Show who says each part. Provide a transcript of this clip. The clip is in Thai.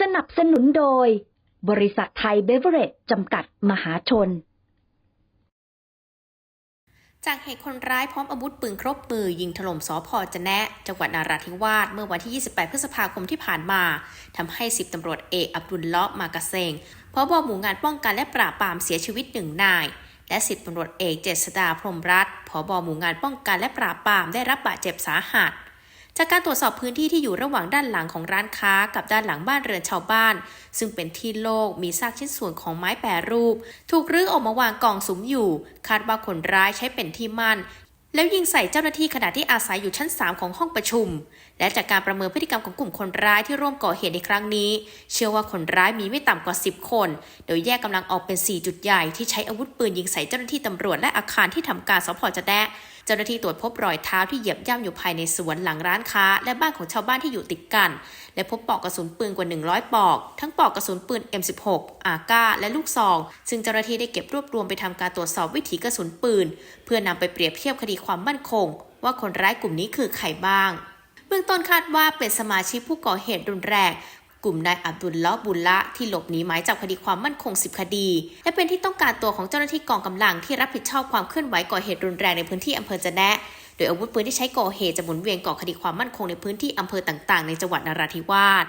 Speaker 1: สนับสนุนโดย บริษัทไทยเบเวอเรจจำกัดมหาชน
Speaker 2: จากเหตุคนร้ายพร้อมอาวุธปืนครบมือ ยิงถล่มสอพอจะแนะ จังหวัดนาราธิวาสเมื่อวันที่ 28 พฤษภาคมที่ผ่านมาทำให้10ตำรวจเอกอับดุลเลาะมากะเซงพบหมู่งานป้องกันและปราบปรามเสียชีวิตหนึ่งนายและ10ตำรวจเอกเจษดาพรมรัตน์ผบหมู่งานป้องกันและปราบปรามได้รับบาดเจ็บสาหัส จากการตรวจสอบพื้นที่ที่อยู่ระหว่างด้านหลังของร้านค้ากับด้านหลังบ้านเรือนชาวบ้าน ซึ่งเป็นที่โล่งมีซากชิ้นส่วนของไม้แปรรูป ถูกรื้อออกมาวางกองสุมอยู่ คาดว่าคนร้ายใช้เป็นที่มั่นแล้วยิงใส่เจ้าหน้าที่ขณะที่อาศัยอยู่ชั้น 3 ของห้องประชุม และจากการประเมินพฤติกรรมของกลุ่มคนร้ายที่ร่วมก่อเหตุในครั้งนี้ เชื่อว่าคนร้ายมีไม่ต่ำกว่า 10 คน โดยแยกกำลังออกเป็น 4 จุดใหญ่ที่ใช้อาวุธปืนยิงใส่เจ้าหน้าที่ตำรวจและอาคารที่ทำการสพจะแดะเจ้าหน้าที่ตรวจพบรอยเท้าที่เหยียบย่ำอยู่ภายในสวนหลังร้านค้า และบ้านของชาวบ้านที่อยู่ติดกัน และพบปลอกกระสุนปืนกว่า 100 ปลอก ทั้งปลอกกระสุนปืน M16 อาก้า และลูกซอง ซึ่งเจ้าหน้าที่ได้เก็บรวบรวมไปทำการตรวจสอบวิถีกระสุนปืน เพื่อนำไปเปรียบเทียบคดีความมั่นคง ว่าคนร้ายกลุ่มนี้คือใครบ้าง เบื้องต้นคาดว่าเป็นสมาชิกผู้ก่อเหตุรุนแรง กลุ่มนายอับดุลลอห์บุลละที่หลบหนีหมายจับคดีความมั่นคง 10 คดี และเป็นที่ต้องการตัวของเจ้าหน้าที่กองกำลังที่รับผิดชอบความเคลื่อนไหวก่อเหตุรุนแรงในพื้นที่อำเภอจะแนะ โดยอาวุธปืนที่ใช้ก่อเหตุจะหมุนเวียนก่อคดีความมั่นคงในพื้นที่อำเภอต่างๆ ในจังหวัดนราธิวาส